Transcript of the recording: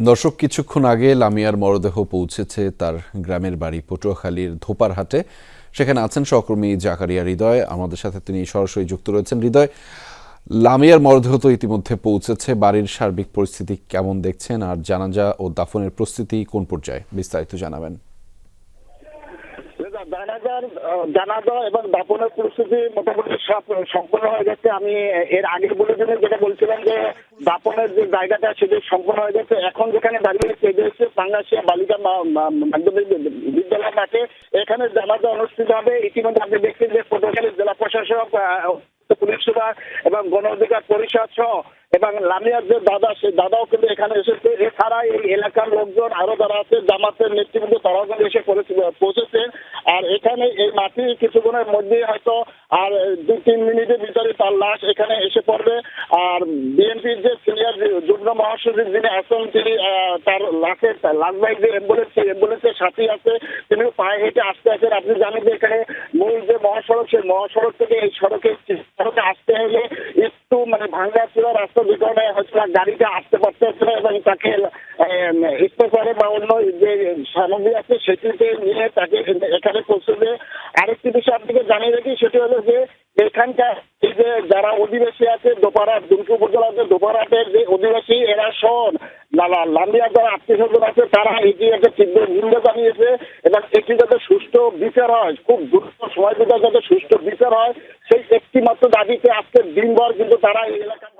দর্শক, কিছুক্ষণ আগে লামিয়ার মরদেহ পৌঁছেছে তার গ্রামের বাড়ি পটুয়াখালীর ধোপারহাটে। সেখানে আছেন সহকর্মী জাকারিয়া হৃদয়। আমাদের সাথে তিনি সরাসরি যুক্ত রয়েছেন। হৃদয়, লামিয়ার মরদেহ তো ইতিমধ্যে পৌঁছেছে। বাড়ির সার্বিক পরিস্থিতি কেমন দেখছেন? আর জানাজা ও দাফনের প্রস্তুতি কোন পর্যায়ে? বিস্তারিত জানাবেন। জানাজার আহ, জানাজা এবং দাপনের পরিস্থিতি মোটামুটি সব সম্পূর্ণ হয়ে গেছে। আমি এর আগে বলে দিনে যেটা বলছিলাম যে দাপনের যে জায়গাটা সেটি সম্পূর্ণ হয়ে গেছে। এখন যেখানে দাঁড়িয়ে সেটা হচ্ছে বাংলাদেশের বালিকা মাধ্যমিক বিদ্যালয় মাঠে। এখানে জানাজা অনুষ্ঠিত হবে। ইতিমধ্যে আপনি দেখছেন যে পটুয়াখালী জেলা প্রশাসক পুলিশ সুপার এবং গণ অধিকার পরিষদ সহ এবং লামিয়ার যে দাদা সেই দাদাও কিন্তু এখানে এসেছে। এছাড়া এই এলাকার লোকজন আরও যারা আছে জামাতের নেতৃবৃন্দ তারাও কিন্তু এসে পৌঁছে- পৌঁছেছে। আর এখানে এই মাটি কিছুক্ষণের মধ্যে হয়তো আর দু তিন মিনিটের ভিতরে তার লাশ এখানে এসে পড়বে। আর বিএনপির যে সিনিয়র যুগ্ম মহাসচিব যিনি আছেন, তিনি তার লাশের লাশবাহী যে অ্যাম্বুলেন্স অ্যাম্বুলেন্সের সাথেই আছে তিনি পায়ে হেঁটে আসতে আছেন আপনি জানেন যে এখানে মূল যে মহাসড়ক, সেই মহাসড়ক থেকে এই সড়কে সড়কে আসতে হলে একটু মানে ভাঙ্গা চূড়া রাস্তা যে কারণে হয়তো গাড়িটা আসতে পারতেছে এবং তাকে স্পেশালে বা অন্য যে সামগ্রী আছে সেটিতে নিয়ে তাকে এখানে পৌঁছবে আরেকটি বিষয় আপনাকে জানিয়ে রাখি, সেটি হলো যে এখানকার যে যারা অধিবাসী আছে দোপারাট দুর্গু উপজেলার যে দোপারাটের যে অধিবাসী, এরা শোন লাম্বিয়ার যারা আত্মীয় স্বজন আছে, তারা এটি একটা তীব্র নিন্দা জানিয়েছে এবং এটি যাতে সুষ্ঠু বিচার হয়, খুব দ্রুত সময় ভিতরে যাতে সুষ্ঠু বিচার হয়, সেই একটি মাত্র দাবিতে আজকের দিনভর কিন্তু তারা এই এলাকা